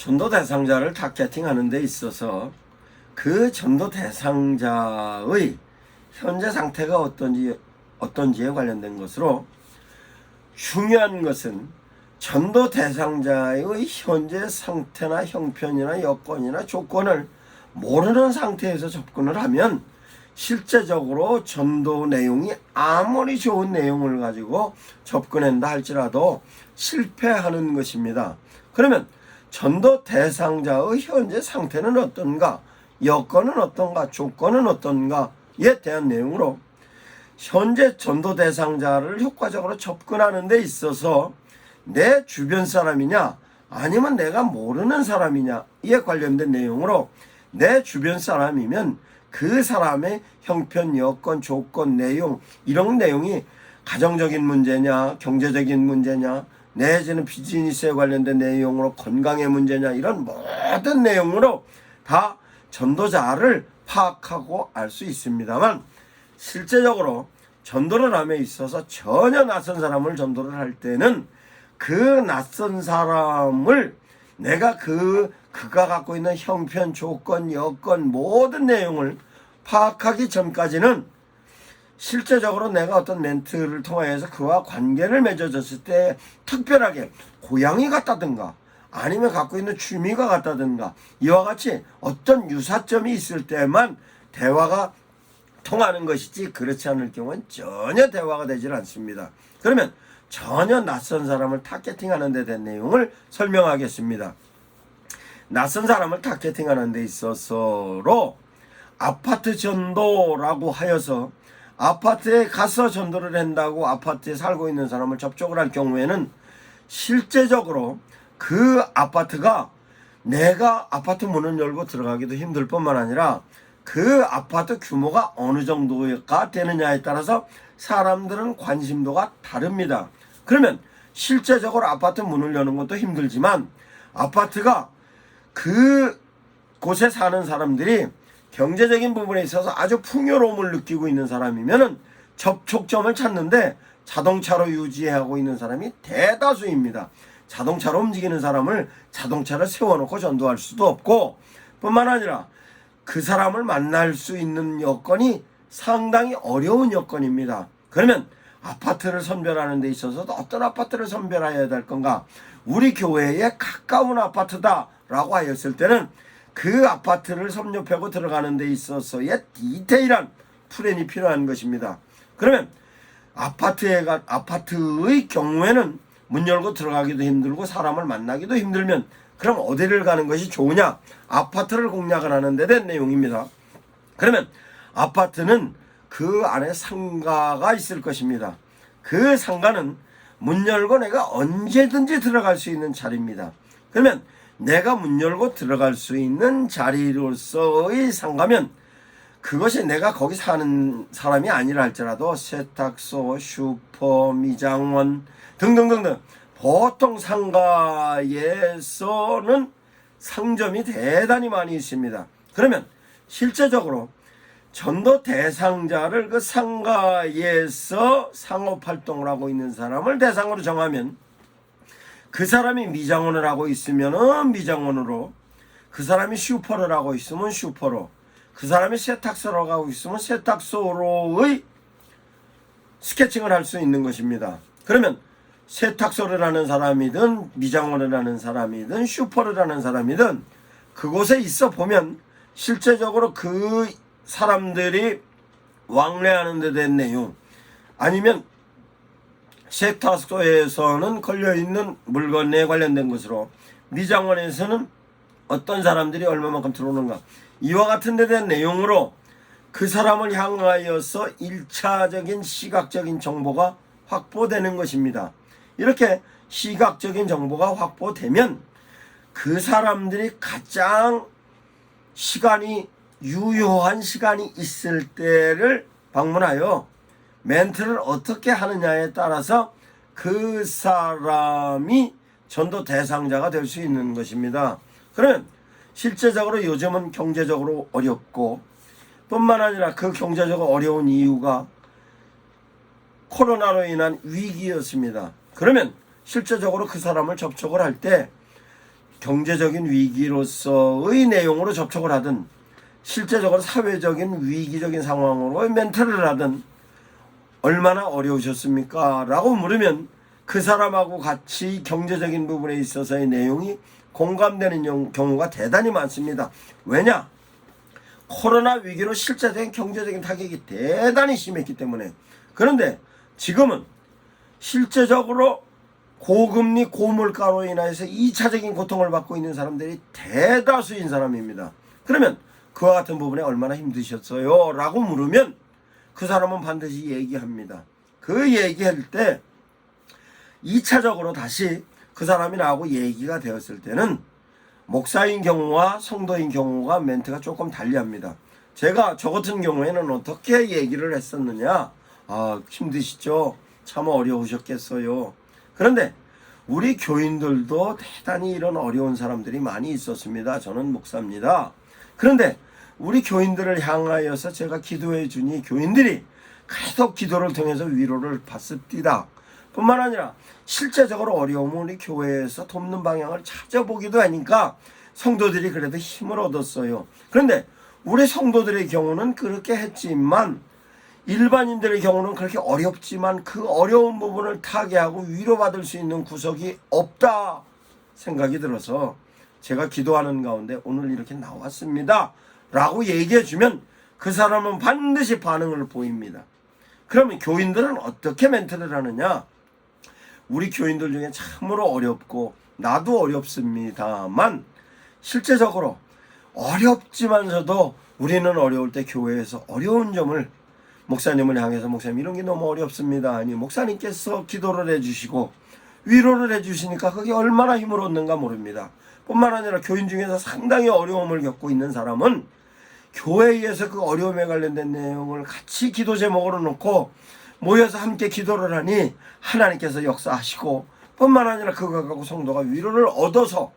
전도 대상자를 타겟팅하는 데 있어서 그 전도 대상자의 현재 상태가 어떤지 어떤지에 관련된 것으로 중요한 것은 전도 대상자의 현재 상태나 형편이나 여건이나 조건을 모르는 상태에서 접근을 하면 실제적으로 전도 내용이 아무리 좋은 내용을 가지고 접근한다 할지라도 실패하는 것입니다. 그러면 전도 대상자의 현재 상태는 어떤가, 여건은 어떤가, 조건은 어떤가에 대한 내용으로 현재 전도 대상자를 효과적으로 접근하는 데 있어서 내 주변 사람이냐 아니면 내가 모르는 사람이냐에 관련된 내용으로 내 주변 사람이면 그 사람의 형편, 여건, 조건, 내용 이런 내용이 가정적인 문제냐, 경제적인 문제냐, 내지는 비즈니스에 관련된 내용으로 건강의 문제냐 이런 모든 내용으로 다 전도자를 파악하고 알 수 있습니다만 실제적으로 전도를 함에 있어서 전혀 낯선 사람을 전도를 할 때는 그 낯선 사람을 내가 그 그가 갖고 있는 형편, 조건, 여건 모든 내용을 파악하기 전까지는 실제적으로 내가 어떤 멘트를 통하여서 그와 관계를 맺어졌을 때 특별하게 고양이 같다든가 아니면 갖고 있는 취미가 같다든가 이와 같이 어떤 유사점이 있을 때만 대화가 통하는 것이지 그렇지 않을 경우는 전혀 대화가 되질 않습니다. 그러면 전혀 낯선 사람을 타겟팅하는 데 대한 내용을 설명하겠습니다. 낯선 사람을 타겟팅하는 데 있어서로 아파트 전도라고 하여서 아파트에 가서 전도를 한다고 아파트에 살고 있는 사람을 접촉을 할 경우에는 실제적으로 그 아파트가 내가 아파트 문을 열고 들어가기도 힘들 뿐만 아니라 그 아파트 규모가 어느 정도가 되느냐에 따라서 사람들은 관심도가 다릅니다. 그러면 실제적으로 아파트 문을 여는 것도 힘들지만 아파트가 그 곳에 사는 사람들이 경제적인 부분에 있어서 아주 풍요로움을 느끼고 있는 사람이면은 접촉점을 찾는데 자동차로 유지하고 있는 사람이 대다수입니다. 자동차로 움직이는 사람을 자동차를 세워놓고 전도할 수도 없고 뿐만 아니라 그 사람을 만날 수 있는 여건이 상당히 어려운 여건입니다. 그러면 아파트를 선별하는 데 있어서도 어떤 아파트를 선별해야 될 건가? 우리 교회에 가까운 아파트다라고 하였을 때는 그 아파트를 섭렵하고 들어가는 데 있어서의 디테일한 플랜이 필요한 것입니다. 그러면 아파트에 가 아파트의 경우에는 문 열고 들어가기도 힘들고 사람을 만나기도 힘들면 그럼 어디를 가는 것이 좋으냐? 아파트를 공략을 하는 데 대한 내용입니다. 그러면 아파트는 그 안에 상가가 있을 것입니다. 그 상가는 문 열고 내가 언제든지 들어갈 수 있는 자리입니다. 그러면 내가 문 열고 들어갈 수 있는 자리로서의 상가면 그것이 내가 거기 사는 사람이 아니라 할지라도 세탁소, 슈퍼, 미장원 등등등등 보통 상가에서는 상점이 대단히 많이 있습니다. 그러면 실제적으로 전도 대상자를 그 상가에서 상업 활동을 하고 있는 사람을 대상으로 정하면 그 사람이 미장원을 하고 있으면은 미장원으로 그 사람이 슈퍼를 하고 있으면 슈퍼로 그 사람이 세탁소로 가고 있으면 세탁소로의 스케칭을 할 수 있는 것입니다. 그러면 세탁소를 하는 사람이든 미장원을 하는 사람이든 슈퍼를 하는 사람이든 그곳에 있어 보면 실제적으로 그 사람들이 왕래하는 데 대한 내용 아니면 세탁소에서는 걸려있는 물건에 관련된 것으로 미장원에서는 어떤 사람들이 얼마만큼 들어오는가 이와 같은 데 대한 내용으로 그 사람을 향하여서 일차적인 시각적인 정보가 확보되는 것입니다. 이렇게 시각적인 정보가 확보되면 그 사람들이 가장 시간이 유효한 시간이 있을 때를 방문하여 멘트를 어떻게 하느냐에 따라서 그 사람이 전도 대상자가 될 수 있는 것입니다. 그러면 실제적으로 요즘은 경제적으로 어렵고 뿐만 아니라 그 경제적으로 어려운 이유가 코로나로 인한 위기였습니다. 그러면 실제적으로 그 사람을 접촉을 할 때 경제적인 위기로서의 내용으로 접촉을 하든 실제적으로 사회적인 위기적인 상황으로 멘트를 하든 얼마나 어려우셨습니까? 라고 물으면 그 사람하고 같이 경제적인 부분에 있어서의 내용이 공감되는 영- 경우가 대단히 많습니다. 왜냐? 코로나 위기로 실제적인 경제적인 타격이 대단히 심했기 때문에 그런데 지금은 실제적으로 고금리 고물가로 인해서 2차적인 고통을 받고 있는 사람들이 대다수인 사람입니다. 그러면 그와 같은 부분에 얼마나 힘드셨어요? 라고 물으면 그 사람은 반드시 얘기합니다. 그 얘기할 때 2차적으로 다시 그 사람이 나하고 얘기가 되었을 때는 목사인 경우와 성도인 경우가 멘트가 조금 달리합니다. 제가 저 같은 경우에는 어떻게 얘기를 했었느냐? 아, 힘드시죠? 참 어려우셨겠어요. 그런데 우리 교인들도 대단히 이런 어려운 사람들이 많이 있었습니다. 저는 목사입니다. 그런데 우리 교인들을 향하여서 제가 기도해 주니 교인들이 계속 기도를 통해서 위로를 받습니다. 뿐만 아니라 실제적으로 어려움을 우리 교회에서 돕는 방향을 찾아보기도 하니까 성도들이 그래도 힘을 얻었어요. 그런데 우리 성도들의 경우는 그렇게 했지만 일반인들의 경우는 그렇게 어렵지만 그 어려운 부분을 타개하고 위로받을 수 있는 구석이 없다 생각이 들어서 제가 기도하는 가운데 오늘 이렇게 나왔습니다. 라고 얘기해 주면 그 사람은 반드시 반응을 보입니다. 그러면 교인들은 어떻게 멘트를 하느냐? 우리 교인들 중에 참으로 어렵고 나도 어렵습니다만 실제적으로 어렵지만서도 우리는 어려울 때 교회에서 어려운 점을 목사님을 향해서 목사님 이런 게 너무 어렵습니다. 아니 목사님께서 기도를 해주시고 위로를 해주시니까 그게 얼마나 힘을 얻는가 모릅니다. 뿐만 아니라 교인 중에서 상당히 어려움을 겪고 있는 사람은 교회에서 그 어려움에 관련된 내용을 같이 기도 제목으로 놓고 모여서 함께 기도를 하니 하나님께서 역사하시고 뿐만 아니라 그거 갖고 성도가 위로를 얻어서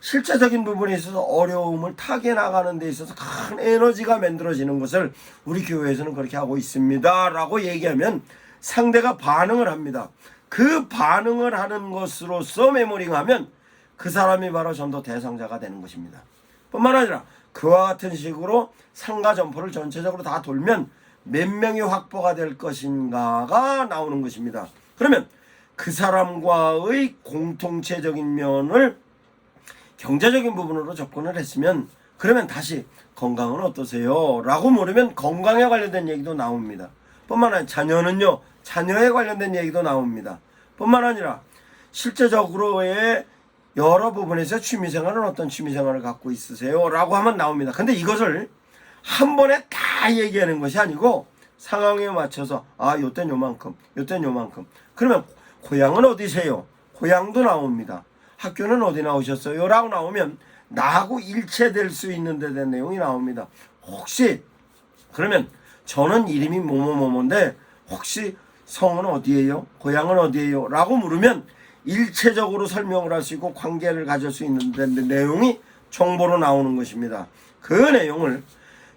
실제적인 부분에 있어서 어려움을 타개 나가는 데 있어서 큰 에너지가 만들어지는 것을 우리 교회에서는 그렇게 하고 있습니다. 라고 얘기하면 상대가 반응을 합니다. 그 반응을 하는 것으로서 메모링하면 그 사람이 바로 전도 대상자가 되는 것입니다. 뿐만 아니라 그와 같은 식으로 상가 점포를 전체적으로 다 돌면 몇 명이 확보가 될 것인가가 나오는 것입니다. 그러면 그 사람과의 공통체적인 면을 경제적인 부분으로 접근을 했으면 그러면 다시 건강은 어떠세요? 라고 물으면 건강에 관련된 얘기도 나옵니다. 뿐만 아니라 자녀는요. 자녀에 관련된 얘기도 나옵니다. 뿐만 아니라 실제적으로의 여러 부분에서 취미생활은 어떤 취미생활을 갖고 있으세요? 라고 하면 나옵니다. 근데 이것을 한 번에 다 얘기하는 것이 아니고 상황에 맞춰서 아 요땐 요만큼 요땐 요만큼 그러면 고향은 어디세요? 고향도 나옵니다. 학교는 어디 나오셨어요? 라고 나오면 나하고 일체될 수 있는 데 대한 내용이 나옵니다. 혹시 그러면 저는 이름이 뭐뭐뭐뭐인데 혹시 성은 어디예요? 고향은 어디예요? 라고 물으면 일체적으로 설명을 할 수 있고 관계를 가질 수 있는 데 내용이 정보로 나오는 것입니다. 그 내용을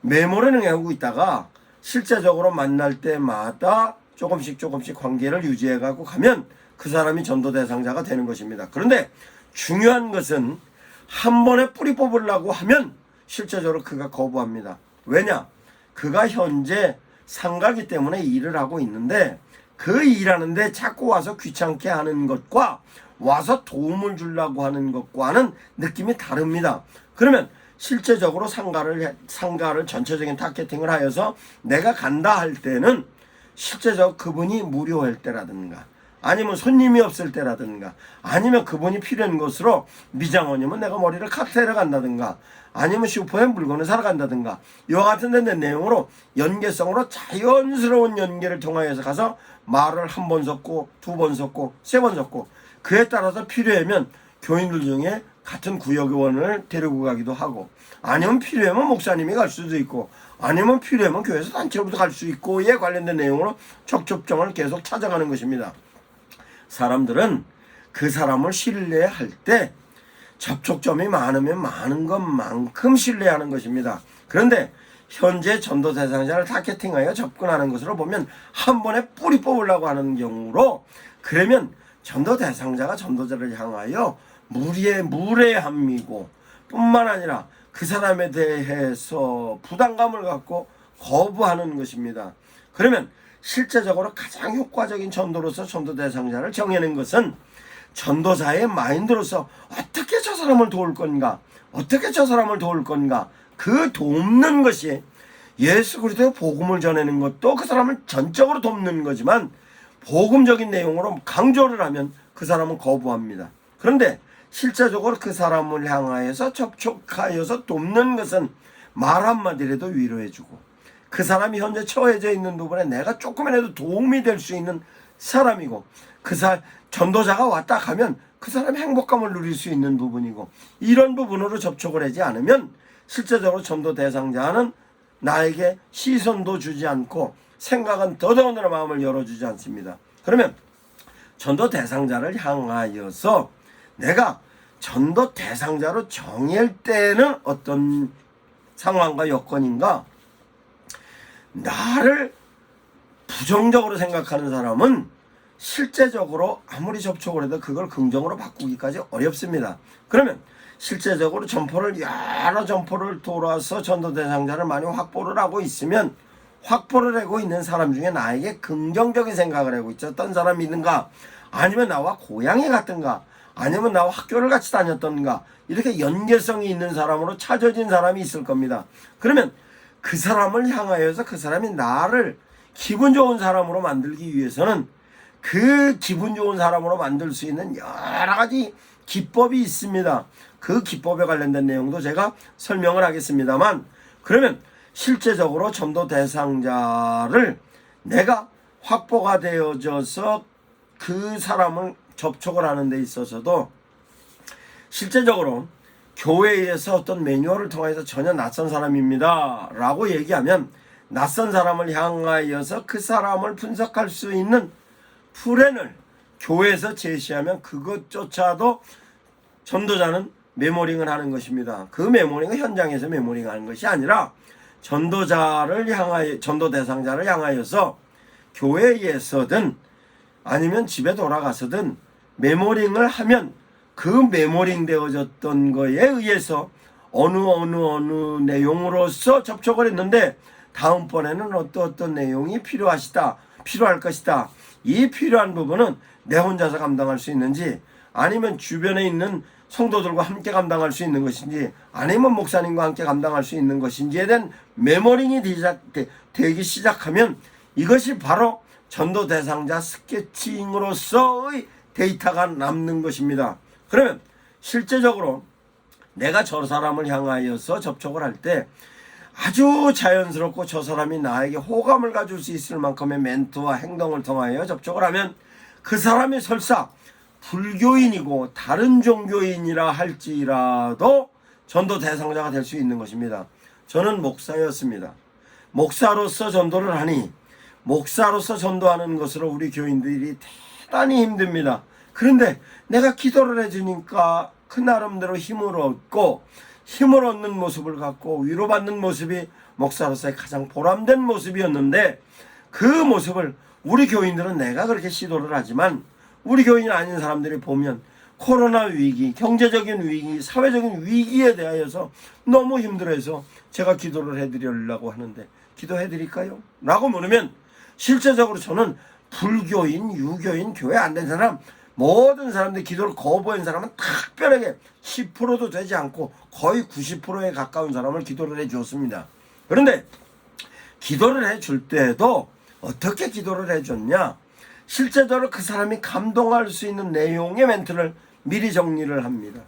메모를 하고 있다가 실제적으로 만날 때마다 조금씩 조금씩 관계를 유지해 가고 가면 그 사람이 전도 대상자가 되는 것입니다. 그런데 중요한 것은 한 번에 뿌리 뽑으려고 하면 실제적으로 그가 거부합니다. 왜냐? 그가 현재 상가기 때문에 일을 하고 있는데 그 일하는데 자꾸 와서 귀찮게 하는 것과 와서 도움을 주려고 하는 것과는 느낌이 다릅니다. 그러면 실제적으로 상가를 해- 상가를 전체적인 타겟팅을 하여서 내가 간다 할 때는 실제적 그분이 무료할 때라든가 아니면 손님이 없을 때라든가 아니면 그분이 필요한 것으로 미장원이면 내가 머리를 카트하러 간다든가 아니면 슈퍼에 물건을 사러 간다든가 이와 같은 데 내용으로 연계성으로 자연스러운 연계를 통하여서 가서 말을 한 번 섞고 두 번 섞고 세 번 섞고 그에 따라서 필요하면 교인들 중에 같은 구역원을 데리고 가기도 하고 아니면 필요하면 목사님이 갈 수도 있고 아니면 필요하면 교회에서 단체로부터 갈 수 있고에 관련된 내용으로 적접점을 계속 찾아가는 것입니다. 사람들은 그 사람을 신뢰할 때 접촉점이 많으면 많은 것만큼 신뢰하는 것입니다. 그런데 현재 전도 대상자를 타겟팅하여 접근하는 것으로 보면 한 번에 뿌리 뽑으려고 하는 경우로 그러면 전도 대상자가 전도자를 향하여 무리의 무례함이고 뿐만 아니라 그 사람에 대해서 부담감을 갖고 거부하는 것입니다. 그러면 실제적으로 가장 효과적인 전도로서 전도 대상자를 정해낸 것은 전도자의 마인드로서 어떻게 저 사람을 도울 건가, 어떻게 저 사람을 도울 건가, 그 돕는 것이 예수 그리스도의 복음을 전하는 것도 그 사람을 전적으로 돕는 거지만 복음적인 내용으로 강조를 하면 그 사람은 거부합니다. 그런데 실제적으로 그 사람을 향하여서 접촉하여서 돕는 것은 말 한마디라도 위로해주고 그 사람이 현재 처해져 있는 부분에 내가 조금이라도 도움이 될 수 있는 사람이고 그 사, 전도자가 왔다 가면 그 사람이 행복감을 누릴 수 있는 부분이고 이런 부분으로 접촉을 하지 않으면 실제적으로 전도 대상자는 나에게 시선도 주지 않고 생각은 더더군다나 마음을 열어주지 않습니다. 그러면 전도 대상자를 향하여서 내가 전도 대상자로 정할 때는 어떤 상황과 여건인가? 나를 부정적으로 생각하는 사람은 실제적으로 아무리 접촉을 해도 그걸 긍정으로 바꾸기까지 어렵습니다. 그러면 실제적으로 점포를 여러 점포를 돌아서 전도 대상자를 많이 확보를 하고 있으면 확보를 하고 있는 사람 중에 나에게 긍정적인 생각을 하고 있었던 사람이 있는가 아니면 나와 고향이 같은가 아니면 나와 학교를 같이 다녔던가 이렇게 연계성이 있는 사람으로 찾아진 사람이 있을 겁니다. 그러면 그 사람을 향하여서 그 사람이 나를 기분 좋은 사람으로 만들기 위해서는 그 기분 좋은 사람으로 만들 수 있는 여러 가지 기법이 있습니다. 그 기법에 관련된 내용도 제가 설명을 하겠습니다만 그러면 실제적으로 전도 대상자를 내가 확보가 되어져서 그 사람을 접촉을 하는 데 있어서도 실제적으로 교회에서 어떤 매뉴얼을 통해서 전혀 낯선 사람입니다. 라고 얘기하면 낯선 사람을 향하여서 그 사람을 분석할 수 있는 플랜을 교회에서 제시하면 그것조차도 전도자는 메모링을 하는 것입니다. 그 메모링은 현장에서 메모링 하는 것이 아니라 전도자를 향하여, 전도 대상자를 향하여서 교회에서든 아니면 집에 돌아가서든 메모링을 하면 그 메모링 되어졌던 거에 의해서 어느 어느 어느 내용으로서 접촉을 했는데 다음번에는 어떤 어떤 내용이 필요하시다 필요할 것이다 이 필요한 부분은 내 혼자서 감당할 수 있는지 아니면 주변에 있는 성도들과 함께 감당할 수 있는 것인지 아니면 목사님과 함께 감당할 수 있는 것인지에 대한 메모링이 되기 시작하면 이것이 바로 전도 대상자 스케치잉으로서의 데이터가 남는 것입니다. 그러면 실제적으로 내가 저 사람을 향하여서 접촉을 할때 아주 자연스럽고 저 사람이 나에게 호감을 가질 수 있을 만큼의 멘트와 행동을 통하여 접촉을 하면 그 사람이 설사 불교인이고 다른 종교인이라 할지라도 전도 대상자가 될 수 있는 것입니다. 저는 목사였습니다. 목사로서 전도를 하니 목사로서 전도하는 것으로 우리 교인들이 대단히 힘듭니다. 그런데 내가 기도를 해주니까 그 나름대로 힘을 얻고 힘을 얻는 모습을 갖고 위로받는 모습이 목사로서의 가장 보람된 모습이었는데 그 모습을 우리 교인들은 내가 그렇게 시도를 하지만 우리 교인이 아닌 사람들이 보면 코로나 위기, 경제적인 위기, 사회적인 위기에 대하여서 너무 힘들어해서 제가 기도를 해드리려고 하는데 기도해드릴까요? 라고 물으면 실제적으로 저는 불교인, 유교인, 교회 안 된 사람 모든 사람들이 기도를 거부한 사람은 특별하게 10%도 되지 않고 거의 90%에 가까운 사람을 기도를 해 주었습니다. 그런데 기도를 해 줄 때도 어떻게 기도를 해 줬냐? 실제적으로 그 사람이 감동할 수 있는 내용의 멘트를 미리 정리를 합니다.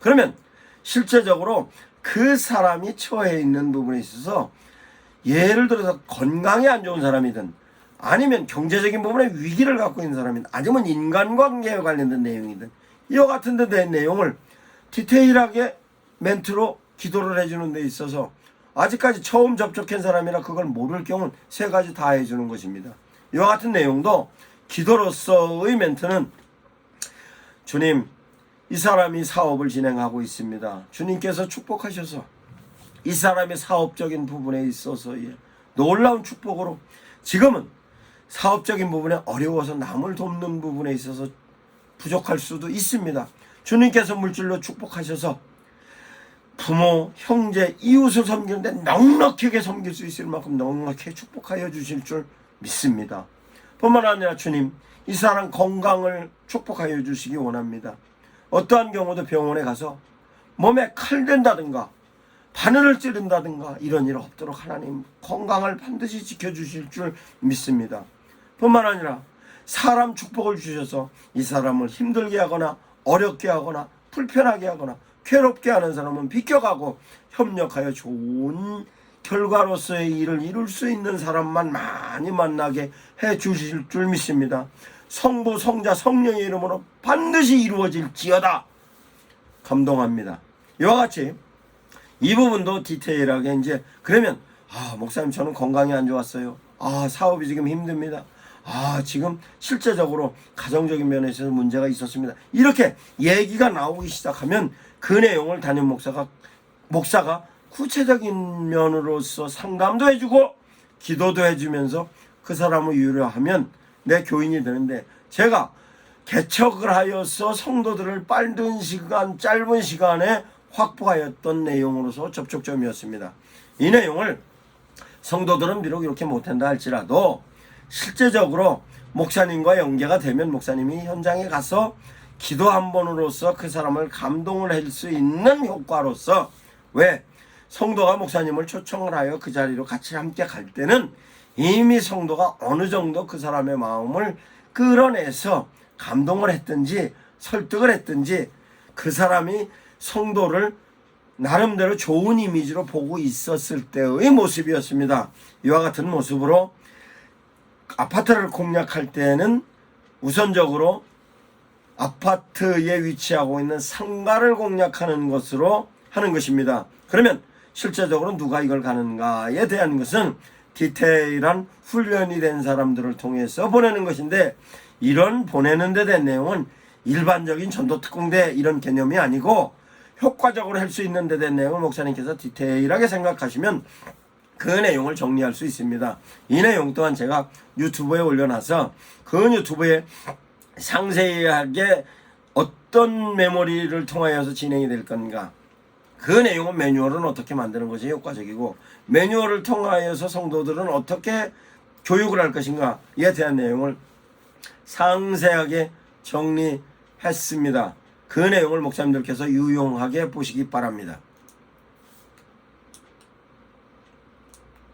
그러면 실제적으로 그 사람이 처해 있는 부분에 있어서 예를 들어서 건강이 안 좋은 사람이든 아니면 경제적인 부분에 위기를 갖고 있는 사람이든 아니면 인간관계에 관련된 내용이든 이와 같은 데 대한 내용을 디테일하게 멘트로 기도를 해주는 데 있어서 아직까지 처음 접촉한 사람이라 그걸 모를 경우는 세 가지 다 해주는 것입니다. 이와 같은 내용도 기도로서의 멘트는 주님 이 사람이 사업을 진행하고 있습니다. 주님께서 축복하셔서 이 사람의 사업적인 부분에 있어서의 놀라운 축복으로 지금은 사업적인 부분에 어려워서 남을 돕는 부분에 있어서 부족할 수도 있습니다. 주님께서 물질로 축복하셔서 부모, 형제, 이웃을 섬기는데 넉넉하게 섬길 수 있을 만큼 넉넉하게 축복하여 주실 줄 믿습니다. 뿐만 아니라 주님, 이 사람 건강을 축복하여 주시기 원합니다. 어떠한 경우도 병원에 가서 몸에 칼 된다든가 바늘을 찌른다든가 이런 일 없도록 하나님 건강을 반드시 지켜주실 줄 믿습니다. 뿐만 아니라 사람 축복을 주셔서 이 사람을 힘들게 하거나 어렵게 하거나 불편하게 하거나 괴롭게 하는 사람은 비껴가고 협력하여 좋은 결과로서의 일을 이룰 수 있는 사람만 많이 만나게 해 주실 줄 믿습니다. 성부, 성자, 성령의 이름으로 반드시 이루어질지어다. 감동합니다. 이와 같이 이 부분도 디테일하게 이제 그러면 아 목사님 저는 건강이 안 좋았어요. 아 사업이 지금 힘듭니다. 아 지금 실제적으로 가정적인 면에서 문제가 있었습니다. 이렇게 얘기가 나오기 시작하면 그 내용을 담임 목사가 목사가 구체적인 면으로서 상담도 해주고 기도도 해주면서 그 사람을 유료하면 내 교인이 되는데 제가 개척을 하여서 성도들을 빠른 시간 짧은 시간에 확보하였던 내용으로서 접촉점이었습니다. 이 내용을 성도들은 비록 이렇게 못한다 할지라도 실제적으로 목사님과 연계가 되면 목사님이 현장에 가서 기도 한 번으로서 그 사람을 감동을 할 수 있는 효과로서 왜 성도가 목사님을 초청을 하여 그 자리로 같이 함께 갈 때는 이미 성도가 어느 정도 그 사람의 마음을 끌어내서 감동을 했든지 설득을 했든지 그 사람이 성도를 나름대로 좋은 이미지로 보고 있었을 때의 모습이었습니다. 이와 같은 모습으로 아파트를 공략할 때는 우선적으로 아파트에 위치하고 있는 상가를 공략하는 것으로 하는 것입니다. 그러면 실제적으로 누가 이걸 가는가에 대한 것은 디테일한 훈련이 된 사람들을 통해서 보내는 것인데 이런 보내는 데 대한 내용은 일반적인 전도 특공대 이런 개념이 아니고 효과적으로 할 수 있는 데 대한 내용을 목사님께서 디테일하게 생각하시면 그 내용을 정리할 수 있습니다. 이 내용 또한 제가 유튜브에 올려놔서 그 유튜브에 상세하게 어떤 메모리를 통하여서 진행이 될 건가 그 내용은 매뉴얼은 어떻게 만드는 것이 효과적이고 매뉴얼을 통하여서 성도들은 어떻게 교육을 할 것인가에 대한 내용을 상세하게 정리했습니다. 그 내용을 목사님들께서 유용하게 보시기 바랍니다.